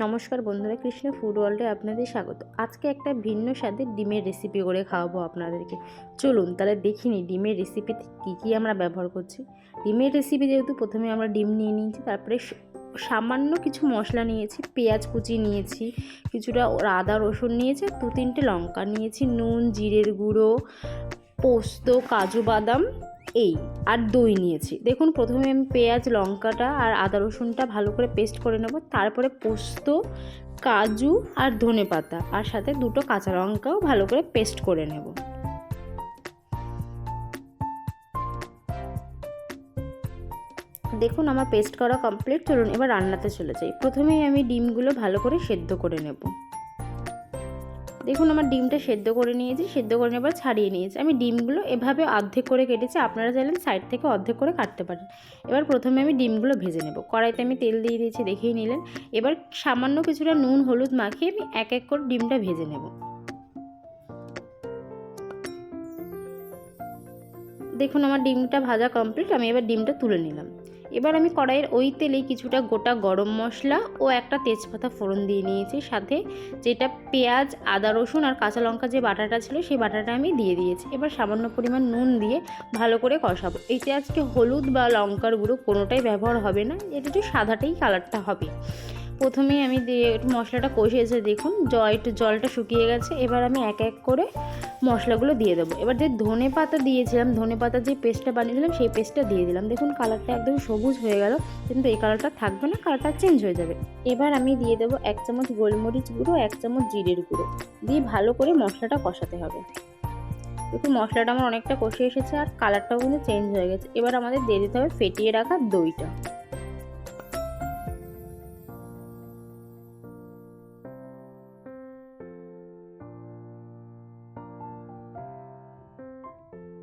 নমস্কার বন্ধুরা, কৃষ্ণ ফুড ওয়ার্ল্ডে আপনাদের স্বাগত। আজকে একটা ভিন্ন স্বাদের ডিমের রেসিপি করে খাওয়াবো আপনাদেরকে। চলুন তাহলে দেখিনি ডিমের রেসিপিতে কী কী আমরা ব্যবহার করছি। ডিমের রেসিপি যেহেতু প্রথমে আমরা ডিম নিয়ে নিয়েছি, তারপরে সামান্য কিছু মশলা নিয়েছি, পেঁয়াজ কুচি নিয়েছি, কিছুটা আদা রসুন নিয়েছি দু তিনটে লঙ্কা নিয়েছি, নুন, জিরের গুঁড়ো, পোস্ত, কাজু বাদাম এই আর দই নিয়েছি। দেখুন, প্রথমে আমি পেঁয়াজ, লঙ্কাটা আর আদা রসুনটা ভালো করে পেস্ট করে নেব। তারপরে পোস্ত, কাজু আর ধনে পাতা আর সাথে দুটো কাঁচা লঙ্কাও ভালো করে পেস্ট করে নেব। দেখুন, আমার পেস্ট করা কমপ্লিট। চলুন, এবার রান্নাতে চলে যাই। প্রথমেই আমি ডিমগুলো ভালো করে সেদ্ধ করে নেব। দেখুন আমার ডিমটা সেদ্ধ করে নিয়েছি, সেদ্ধ করে নেবার ছাড়িয়ে নিয়েছি। আমি ডিমগুলো এভাবে অর্ধেক করে কেটেছি, আপনারা চাইলেন সাইড থেকে অর্ধেক করে কাটতে পারেন। এবার প্রথমে আমি ডিমগুলো ভেজে নেব। কড়াইতে আমি তেল দিয়ে দিয়েছি, দেখেই নিলেন। এবার সামান্য কিছুটা নুন, হলুদ মাখিয়ে আমি এক এক করে ডিমটা ভেজে নেব। দেখুন আমার ডিমটা ভাজা কমপ্লিট আমি এবার ডিমটা তুলে নিলাম। এবার আমি কড়াইয়ের ওই তেলে কিছুটা গোটা গরম মশলা ও একটা তেজপাতা ফোড়ন দিয়ে নিয়েছি। সাথে যেটা পেঁয়াজ, আদা, রসুন আর কাঁচা লঙ্কা যে বাটাটা ছিল সেই বাটাটা আমি দিয়ে দিয়েছি। এবার সামান্য পরিমাণ নুন দিয়ে ভালো করে কষাবো। এতে আজকে হলুদ বা লঙ্কার গুঁড়ো কোনোটাই ব্যবহার হবে না। এটা একটু সাদাটাই কালারটা হবে। প্রথমেই আমি দিয়ে একটু মশলাটা কষিয়েছে, দেখুন, জল একটু জলটা শুকিয়ে গেছে। এবার আমি এক এক করে মশলাগুলো দিয়ে দেবো। এবার যে ধনে পাতা দিয়েছিলাম, ধনে পাতার যে পেস্টটা বানিয়েছিলাম, সেই পেস্টটা দিয়ে দিলাম। দেখুন, কালারটা একদম সবুজ হয়ে গেল, কিন্তু এই কালারটা থাকবে না, কালারটা চেঞ্জ হয়ে যাবে। এবার আমি দিয়ে দেবো এক চামচ গোলমরিচ গুঁড়ো, এক চামচ জিরের গুঁড়ো। দিয়ে ভালো করে মশলাটা কষাতে হবে। দেখুন, মশলাটা আমার অনেকটা কষে এসেছে আর কালারটাও কিন্তু চেঞ্জ হয়ে গেছে। এবার আমাদের দিয়ে দিতে হবে ফেটিয়ে রাখা দইটা।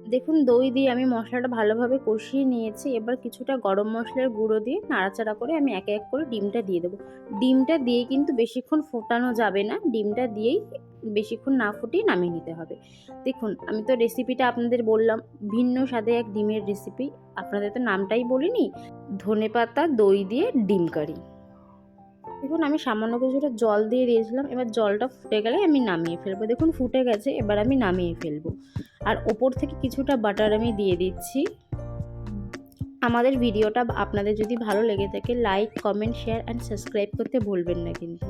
দেখুন, দই দিয়ে আমি মশলাটা ভালোভাবে কষিয়ে নিয়েছি। এবার কিছুটা গরম মশলার গুঁড়ো দিয়ে নাড়াচাড়া করে আমি এক এক করে ডিমটা দিয়ে দেবো। ডিমটা দিয়ে কিন্তু বেশিক্ষণ ফোটানো যাবে না। ডিমটা দিয়েই বেশিক্ষণ না ফুটিয়ে নামিয়ে নিতে হবে। দেখুন, আমি তো রেসিপিটা আপনাদের বললাম, ভিন্ন স্বাদে এক ডিমের রেসিপি। আপনাদের তো নামটাই বলিনি, ধনেপাতা, দই দিয়ে ডিম কারি। দেখুন, আমি সামান্য কিছুটা জল দিয়ে দিয়েছিলাম, এবার জলটা ফুটে গেলে আমি নামিয়ে ফেলব। দেখুন, ফুটে গেছে, এবার আমি নামিয়ে ফেলব। আর ওপর থেকে কিছুটা বাটার আমি দিয়ে দিচ্ছি। আমাদের ভিডিওটা আপনাদের যদি ভালো লেগে থাকে like comment share and subscribe করতে ভুলবেন না কিন্তু।